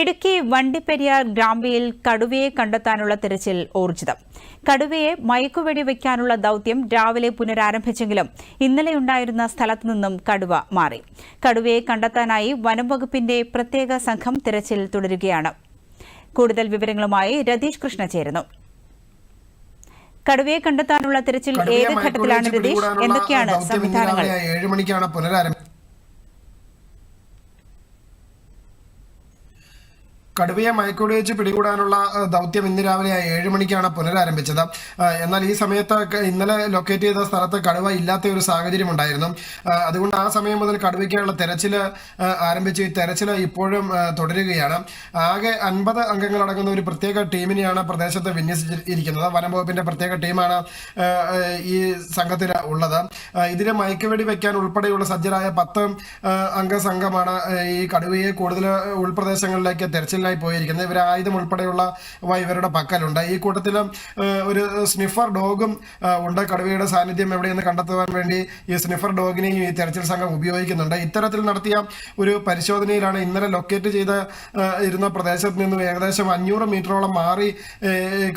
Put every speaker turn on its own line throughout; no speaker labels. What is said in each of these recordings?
ഇടുക്കി വണ്ടിപ്പെരിയാർ ഗ്രാമ്പിയിൽ കടുവയെ കണ്ടെത്താനുള്ള തിരച്ചിൽ ഊർജിതം. കടുവയെ മയക്കുവെടി വയ്ക്കാനുള്ള ദൌത്യം രാവിലെ പുനരാരംഭിച്ചെങ്കിലും ഇന്നലെയുണ്ടായിരുന്ന സ്ഥലത്തു നിന്നും കടുവ മാറി. കടുവയെ കണ്ടെത്താനായി വനംവകുപ്പിന്റെ പ്രത്യേക സംഘം തിരച്ചിൽ തുടരുകയാണ്. കൂടുതൽ വിവരങ്ങളുമായി രതീഷ് കൃഷ്ണ ചേരുന്നു. കടുവയെ കണ്ടെത്താനുള്ള തിരച്ചിൽ ഏത് ഘട്ടത്തിലാണ് രതീഷ്? എന്തൊക്കെയാണ് സംവിധാനങ്ങൾ?
ഏഴ് മണിക്കാണ് പുനരാരംഭിച്ചത് കടുവയെ മയക്കുവെടി വെച്ച് പിടികൂടാനുള്ള ദൗത്യം ഇന്ന് രാവിലെ ഏഴ് മണിക്കാണ് പുനരാരംഭിച്ചത്. എന്നാൽ ഈ സമയത്ത് ഇന്നലെ ലൊക്കേറ്റ് ചെയ്ത സ്ഥലത്ത് കടുവ ഇല്ലാത്ത ഒരു സാഹചര്യം ഉണ്ടായിരുന്നു. അതുകൊണ്ട് ആ സമയം മുതൽ കടുവയ്ക്കാനുള്ള തെരച്ചിൽ ആരംഭിച്ച് ഈ തെരച്ചിൽ ഇപ്പോഴും തുടരുകയാണ്. ആകെ അൻപത് അംഗങ്ങളടങ്ങുന്ന ഒരു പ്രത്യേക ടീമിനെയാണ് പ്രദേശത്ത് വിന്യസിച്ചിരിക്കുന്നത്. വനംവകുപ്പിന്റെ പ്രത്യേക ടീമാണ് ഈ സംഘത്തിൽ ഉള്ളത്. ഇതിന് മയക്കുവെടി വെക്കാൻ ഉൾപ്പെടെയുള്ള സജ്ജരായ പത്ത് അംഗ സംഘമാണ് ഈ കടുവയെ കൂടുതൽ ഉൾപ്രദേശങ്ങളിലേക്ക് തെരച്ചിലിനായി പോയിരിക്കുന്നത്. ഇവർ ആയുധം ഉൾപ്പെടെയുള്ള ഇവരുടെ പക്കലുണ്ട്. ഈ കൂട്ടത്തിൽ ഒരു സ്നിഫർ ഡോഗും ഉണ്ട്. കടുവയുടെ സാന്നിധ്യം എവിടെയെന്ന് കണ്ടെത്തുവാൻ വേണ്ടി ഈ സ്നിഫർ ഡോഗിനെയും ഈ തെരച്ചിൽ സംഘം ഉപയോഗിക്കുന്നുണ്ട്. ഇത്തരത്തിൽ നടത്തിയ ഒരു പരിശോധനയിലാണ് ഇന്നലെ ലൊക്കേറ്റ് ചെയ്ത ഇരുന്ന പ്രദേശത്ത് നിന്നും ഏകദേശം അഞ്ഞൂറ് മീറ്ററോളം മാറി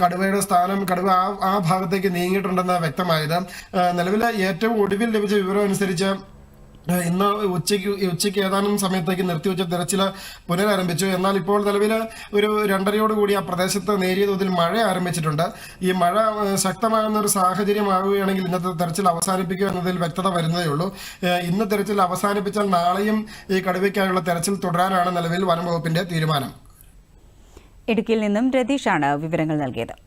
കടുവയുടെ സ്ഥാനം കടുവ ആ ഭാഗത്തേക്ക് നീങ്ങിയിട്ടുണ്ടെന്ന് വ്യക്തമായത്. നിലവിലെ ഏറ്റവും ഒടുവിൽ ലഭിച്ച വിവരം അനുസരിച്ച് ഇന്ന് ഉച്ചയ്ക്ക് ഉച്ചയ്ക്ക് ഏതാനും സമയത്തേക്ക് നിർത്തിവെച്ച തിരച്ചിൽ പുനരാരംഭിച്ചു. എന്നാൽ ഇപ്പോൾ നിലവിൽ ഒരു രണ്ടരയോടുകൂടി ആ പ്രദേശത്ത് നേരിയ തോതിൽ മഴ ആരംഭിച്ചിട്ടുണ്ട്. ഈ മഴ ശക്തമാകുന്ന ഒരു സാഹചര്യമാകുകയാണെങ്കിൽ ഇന്നത്തെ തെരച്ചിൽ അവസാനിപ്പിക്കുക എന്നതിൽ വ്യക്തത വരുന്നതേ ഉള്ളൂ. ഇന്ന് തെരച്ചിൽ അവസാനിപ്പിച്ചാൽ നാളെയും ഈ കടുവയ്ക്കായുള്ള തെരച്ചിൽ തുടരാനാണ് നിലവിൽ വനം വകുപ്പിന്റെ തീരുമാനം.
ഇടുക്കിയിൽ നിന്നും രതീഷാണ് വിവരങ്ങൾ നൽകിയത്.